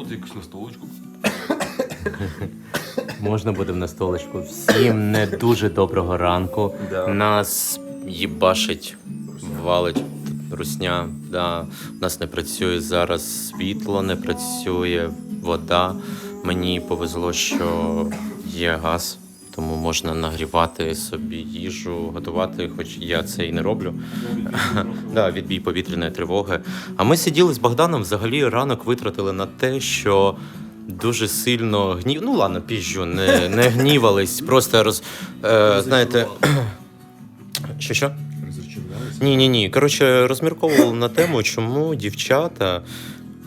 От якусь на столочку. Можна буде на столичку. Всім не дуже доброго ранку. Да. Нас їбашить, валить русня. Да. У нас не працює зараз світло, не працює вода. Мені повезло, що є газ, тому можна нагрівати собі їжу, готувати, хоч я це і не роблю. Да, відбій повітряної тривоги. А ми сиділи з Богданом, взагалі ранок витратили на те, що дуже сильно гнів. Ну ладно, піжджу, не, не гнівались, просто роз. Е, знаєте. Що що? Ні, ні, ні. Коротше, розмірковували на тему, чому дівчата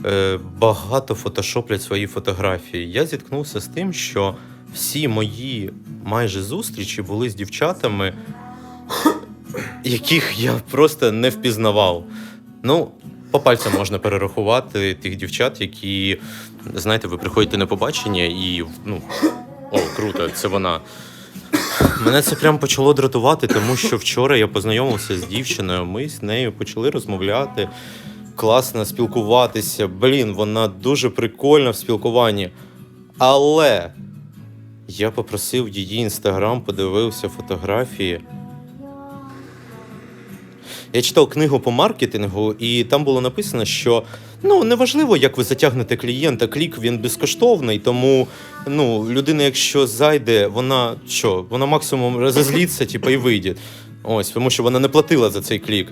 е, багато фотошоплять свої фотографії. Я зіткнувся з тим, що всі мої майже зустрічі були з дівчатами, яких я просто не впізнавав. Ну, по пальцям можна перерахувати тих дівчат, які, знаєте, ви приходите на побачення і ну, о, круто, це вона. Мене це прям почало дратувати, тому що вчора я познайомився з дівчиною. Ми з нею почали розмовляти, класно спілкуватися. Блін, вона дуже прикольна в спілкуванні. Але я попросив її інстаграм, подивився фотографії. Я читав книгу по маркетингу, і там було написано, що ну неважливо, як ви затягнете клієнта, клік він безкоштовний, тому ну, людина, якщо зайде, вона що, вона максимум розозліться, типу, і вийде. Ось, тому що вона не платила за цей клік.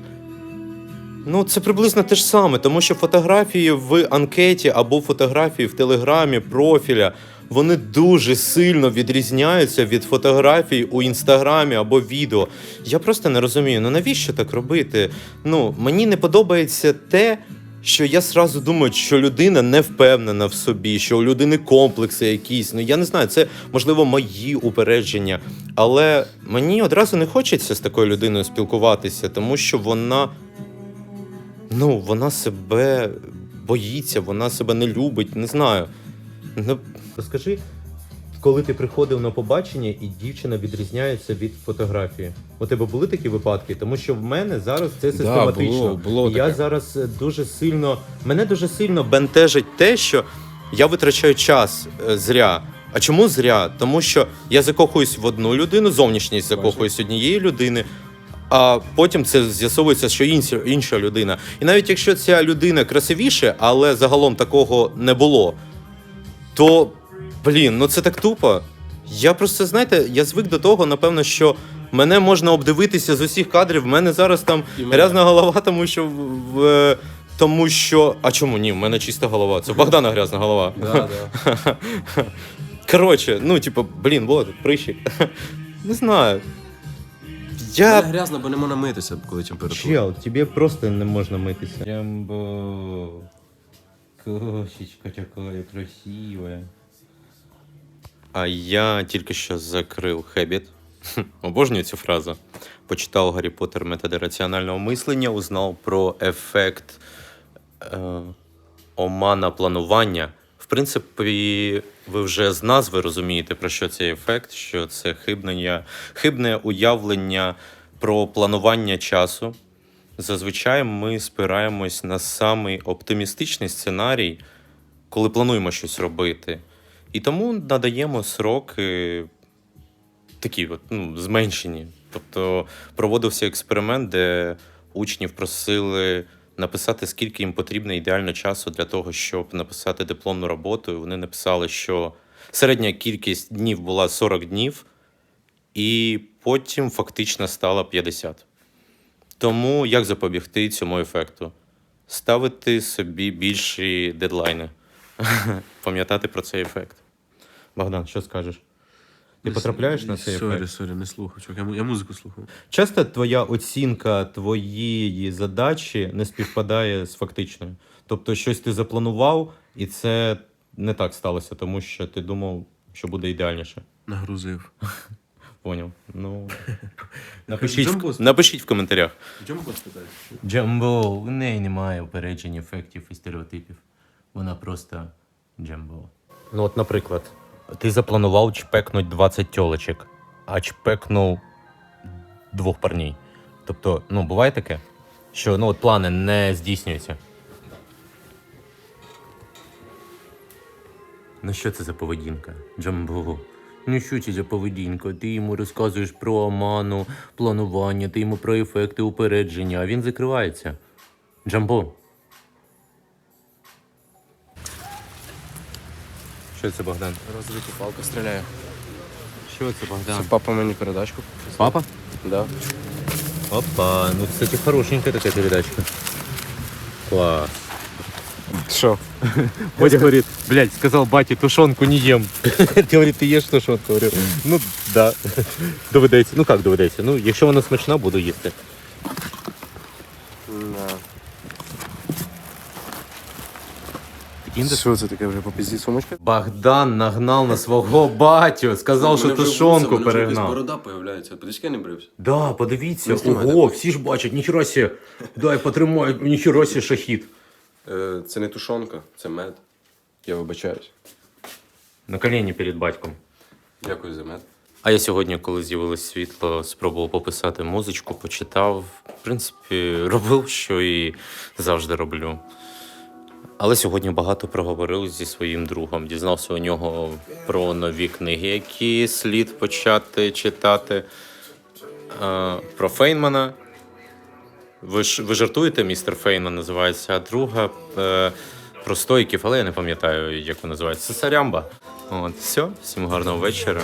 Ну, це приблизно те ж саме, тому що фотографії в анкеті або фотографії в телеграмі, профіля, вони дуже сильно відрізняються від фотографій у інстаграмі або відео. Я просто не розумію, ну навіщо так робити? Ну, мені не подобається те, що я сразу думаю, що людина не впевнена в собі, що у людини комплекси якісь. Ну я не знаю, це можливо мої упередження. Але мені одразу не хочеться з такою людиною спілкуватися, тому що вона ну, вона себе боїться, вона себе не любить, не знаю. Ну, скажи, коли ти приходив на побачення і дівчина відрізняється від фотографії. У тебе були такі випадки? Тому що в мене зараз це систематично. було- було я таке. зараз е, дуже сильно. Мене дуже сильно бентежить те, що я витрачаю час е, зря. А чому зря? Тому що я закохуюсь в одну людину, зовнішність закохуюсь однієї людини, а потім це з'ясовується, що інша людина. І навіть якщо ця людина красивіше, але загалом такого не було, то блін, ну це так тупо. Я просто, знаєте, я звик до того, напевно, що мене можна обдивитися з усіх кадрів. В мене зараз там мене. грязна голова, тому що в. в- тому що. А чому ні? В мене чиста голова. Це Богдана грязна голова. Да, да. Коротше, ну, типу, блін, тут прищик. Не знаю. Я... Я. грязно, бо не можна митися, коли температура. Чел, тобі просто не можна митися. Джамбо. Кошечка такая красивая. А я тільки що закрив Хебіт. Обожнюю цю фразу. Почитав Гаррі Поттер методи раціонального мислення, узнав про ефект е, омана планування. В принципі, ви вже з назви розумієте, про що цей ефект, що це хибнення, хибне уявлення про планування часу. Зазвичай ми спираємось на самий оптимістичний сценарій, коли плануємо щось робити. І тому надаємо сроки такі от, ну, зменшені. Тобто проводився експеримент, де учнів просили написати, скільки їм потрібно ідеально часу для того, щоб написати дипломну роботу. Вони написали, що середня кількість днів була 40 днів, і потім фактично стало 50. Тому як запобігти цьому ефекту? Ставити собі більші дедлайни. Пам'ятати про цей ефект. Богдан, що скажеш? Ти потрапляєш на цей Сорі, ефект? сорі, не слухаю. Чувак, я, я музику слухаю. Часто твоя оцінка твоєї задачі не співпадає з фактичною. Тобто, щось ти запланував, і це не так сталося, тому що ти думав, що буде ідеальніше. Нагрузив. Поняв. Ну напишіть, Джамбо в, напишіть в коментарях. Вас питаєш? Джамбо, у неї немає упереджень ефектів і стереотипів. Вона просто джамбо. Ну, от, наприклад, ти запланував чпекнуть 20 тьолочок, а чпекнув двох парней. Тобто, ну, буває таке, що ну, от плани не здійснюються. Ну що це за поведінка, Джамбо? Ну що це за поведінка? Ти йому розказуєш про оману, планування, ти йому про ефекти упередження, а він закривається. Джамбо. Що це Богдан? Розрити палка стріляє. Що це Богдан? Це папа мені передачку. Папа? Да. Опа, ну, кстати, хорошенькая такая передачка. Класс. Що? Бодя говорит, блядь, сказал бате, тушенку не ем. Ти говорить, ти їш тушенку? Говорю, ну да. Доведеться. Ну як доведеться? Ну, якщо вона смачна, буду їсти. Що це таке вже по пізді сумочка? Богдан нагнав на свого батю, сказав, що тушонку перегнав. Борода появляється. Подички я не брився. Да, подивіться, ого, всі ж бачать, ніхера сі, дай потримай, ніхера сі шахіт. Е, це не тушонка, це мед. Я вибачаюсь. На коліні перед батьком. Дякую за мед. А я сьогодні, коли з'явилось світло, спробував пописати музичку, почитав. В принципі, робив, що і завжди роблю. Але сьогодні багато проговорив зі своїм другом. Дізнався у нього про нові книги, які слід почати читати. Е, Про Фейнмана. Ви, ж, ви жартуєте, містер Фейна називається, а друга е, про стойків, але я не пам'ятаю, як вона називається. Сарямба. От, все, всім гарного вечора.